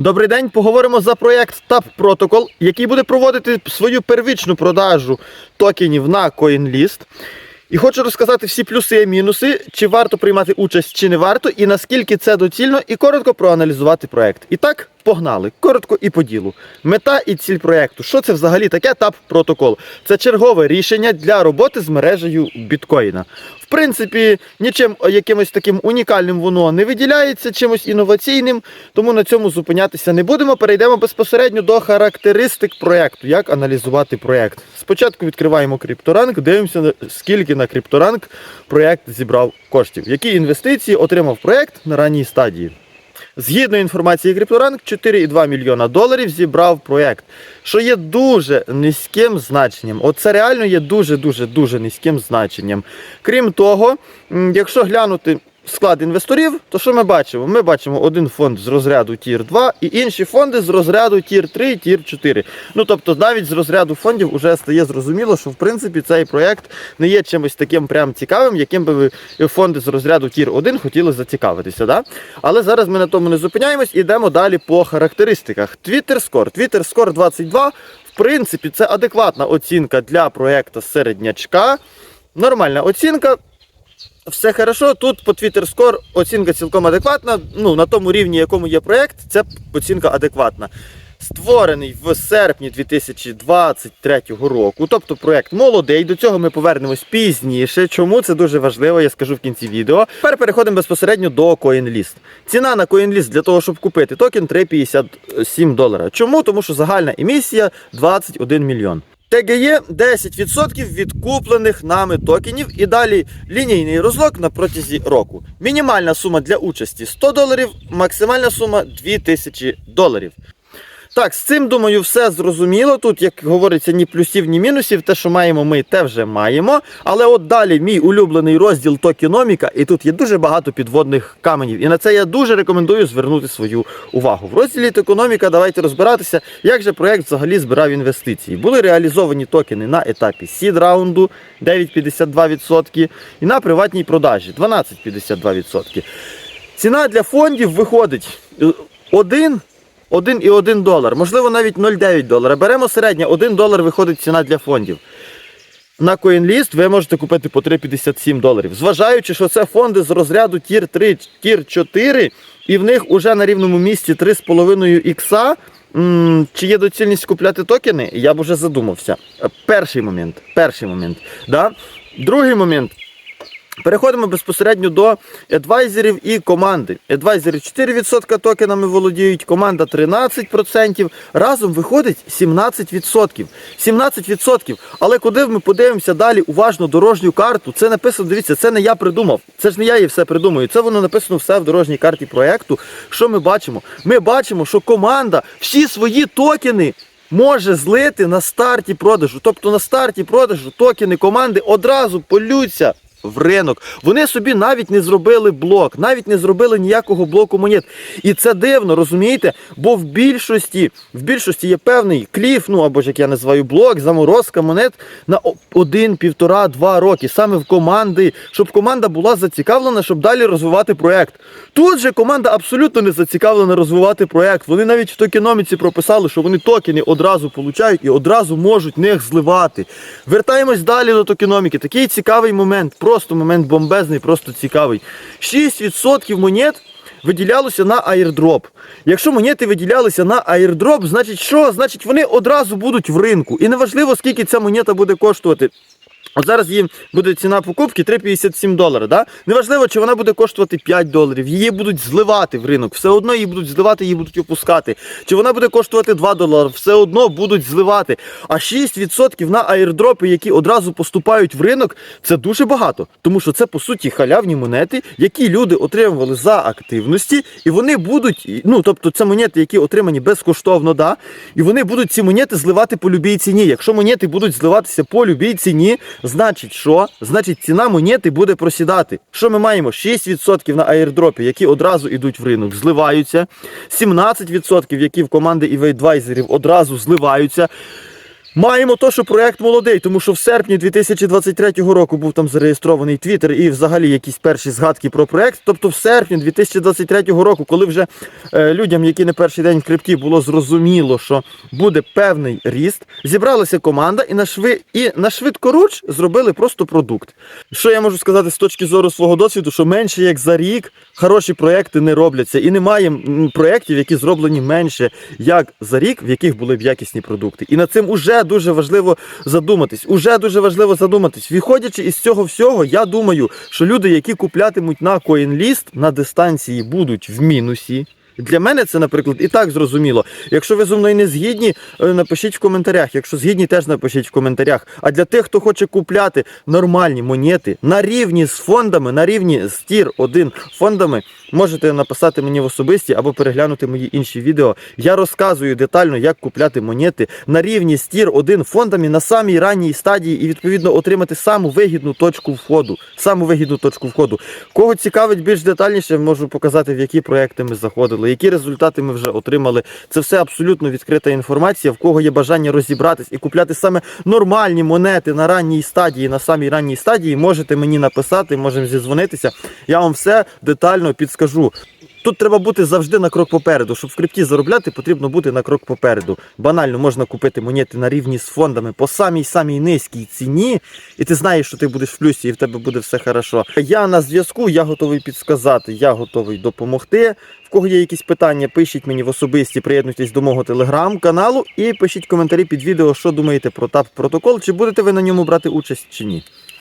Добрий день. Поговоримо за проєкт TAP Protocol, який буде проводити свою первічну продажу токенів на CoinList. І хочу розказати всі плюси і мінуси, чи варто приймати участь, чи не варто, і наскільки це доцільно, і коротко проаналізувати проєкт. І так, погнали. Коротко і по ділу. Мета і ціль проєкту. Що це взагалі таке TAP Protocol? Це чергове рішення для роботи з мережею біткоїна. Принципі, нічим якимось таким унікальним воно не виділяється, чимось інноваційним, тому на цьому зупинятися не будемо. Перейдемо безпосередньо до характеристик проєкту, як аналізувати проєкт. Спочатку відкриваємо крипторанк, дивимося, скільки на крипторанк проєкт зібрав коштів, які інвестиції отримав проєкт на ранній стадії. Згідно інформації Крипторанк, 4,2 мільйона доларів зібрав проєкт, що є дуже низьким значенням. Оце реально є дуже-дуже дуже низьким значенням. Крім того, якщо глянути склад інвесторів, то що ми бачимо? Ми бачимо один фонд з розряду Тір 2 і інші фонди з розряду Тір 3 Тір 4. Ну тобто навіть з розряду фондів вже стає зрозуміло, що в принципі цей проєкт не є чимось таким прям цікавим, яким би ви фонди з розряду Тір 1 хотіли зацікавитися. Да? Але зараз ми на тому не зупиняємось і йдемо далі по характеристиках. Twitter Score. Twitter Score 22. В принципі, це адекватна оцінка для проєкту середнячка. Нормальна оцінка. Все хорошо. Тут по Twitter Score оцінка цілком адекватна. Ну, на тому рівні, якому є проєкт, ця оцінка адекватна. Створений в серпні 2023 року. Тобто проєкт молодий. До цього ми повернемось пізніше. Чому це дуже важливо, я скажу в кінці відео. Тепер переходимо безпосередньо до CoinList. Ціна на CoinList для того, щоб купити токен 3,57 долара. Чому? Тому що загальна емісія 21 мільйон. ТГЄ 10% від куплених нами токенів і далі лінійний розлог на протязі року. Мінімальна сума для участі 100 доларів, максимальна сума 2000 доларів. Так, з цим думаю, все зрозуміло. Тут, як говориться, ні плюсів, ні мінусів. Те, що маємо, ми те вже маємо. Але от далі мій улюблений розділ токеноміка, і тут є дуже багато підводних каменів. І на це я дуже рекомендую звернути свою увагу. В розділі токеноміка давайте розбиратися, як же проект взагалі збирав інвестиції. Були реалізовані токени на етапі сід раунду 9,52% і на приватній продажі 12,52%. Ціна для фондів виходить е, 1 1,1 долар, можливо навіть 0,9 долара. Беремо середнє, 1 долар виходить ціна для фондів. На CoinList ви можете купити по 3,57 доларів. Зважаючи, що це фонди з розряду Тір 3, Тір 4, і в них уже на рівному місці 3,5 ікса. Чи є доцільність купляти токени? Я б уже задумався. Е, Перший момент. Перший момент. Да? Другий момент. Переходимо безпосередньо до адвайзерів і команди. Адвайзери 4% токенами володіють, команда 13%. Разом виходить 17%. 17%. Але куди ми подивимося далі уважно дорожню карту, це написано, дивіться, це не я придумав. Це ж не я її все придумую. Це воно написано все в дорожній карті проєкту. Що ми бачимо? Ми бачимо, що команда всі свої токени може злити на старті продажу. Тобто на старті продажу токени команди одразу полються в ринок. Вони собі навіть не зробили блок, навіть не зробили ніякого блоку монет. І це дивно, розумієте? Бо в більшості, в більшості є певний кліф, ну або ж як я називаю блок, заморозка монет на один, півтора, два роки. Саме в команди, щоб команда була зацікавлена, щоб далі розвивати проект. Тут же команда абсолютно не зацікавлена розвивати проект. Вони навіть в токеноміці прописали, що вони токени одразу получають і одразу можуть них зливати. Вертаємось далі до токеноміки. Такий цікавий момент, просто момент бомбезний, просто цікавий. 6% монет виділялося на аірдроп. Якщо монети виділялися на аірдроп, значить що? Значить вони одразу будуть в ринку. І неважливо, скільки ця монета буде коштувати. От зараз їм буде ціна покупки 3,57 долара. Да? Неважливо, чи вона буде коштувати 5 доларів. Її будуть зливати в ринок. Все одно її будуть зливати, її будуть опускати. Чи вона буде коштувати 2 долари, все одно будуть зливати. А 6% на аірдропи, які одразу поступають в ринок, це дуже багато. Тому що це по суті халявні монети, які люди отримували за активності, і вони будуть, ну тобто це монети, які отримані безкоштовно, да, і вони будуть ці монети зливати по любій ціні. Якщо монети будуть зливатися по любій ціні, значить що? Значить ціна монети буде просідати. Що ми маємо? 6% на аєрдропі, які одразу йдуть в ринок, зливаються. 17%, які в команди івейдвайзерів одразу зливаються. Маємо то, що проект молодий, тому що в серпні 2023 року був там зареєстрований Твіттер і взагалі якісь перші згадки про проект. Тобто в серпні 2023 року, коли вже е, людям, які не перший день в крипті, було зрозуміло, що буде певний ріст, зібралася команда і на шви і на швидкоруч зробили просто продукт. Що я можу сказати з точки зору свого досвіду, що менше як за рік хороші проекти не робляться, і немає проєктів, які зроблені менше як за рік, в яких були б якісні продукти. І над цим уже дуже важливо задуматись. Уже дуже важливо задуматись. Виходячи із цього всього, я думаю, що люди, які куплятимуть на CoinList, на дистанції будуть в мінусі. Для мене це, наприклад, і так зрозуміло. Якщо ви зі мною не згідні, е, напишіть в коментарях. Якщо згідні, теж напишіть в коментарях. А для тих, хто хоче купляти нормальні монети на рівні з фондами, на рівні з тір 1 фондами, можете написати мені в особисті або переглянути мої інші відео. Я розказую детально, як купляти монети на рівні з тір 1 фондами на самій ранній стадії і відповідно отримати саму вигідну точку входу. Саму вигідну точку входу. Кого цікавить більш детальніше, можу показати, в які проекти ми заходили, які результати ми вже отримали. Це все абсолютно відкрита інформація. В кого є бажання розібратись і купляти саме нормальні монети на ранній стадії, на самій ранній стадії, можете мені написати, можемо зізвонитися. Я вам все детально підскажу. Тут треба бути завжди на крок попереду. Щоб в крипті заробляти, потрібно бути на крок попереду. Банально можна купити монети на рівні з фондами по самій самій низькій ціні, і ти знаєш, що ти будеш в плюсі, і в тебе буде все хорошо. Я на зв'язку, я готовий підсказати, я готовий допомогти. В кого є якісь питання, пишіть мені в особисті, приєднуйтесь до мого телеграм-каналу і пишіть коментарі під відео, що думаєте про ТАП протокол, чи будете ви на ньому брати участь чи ні.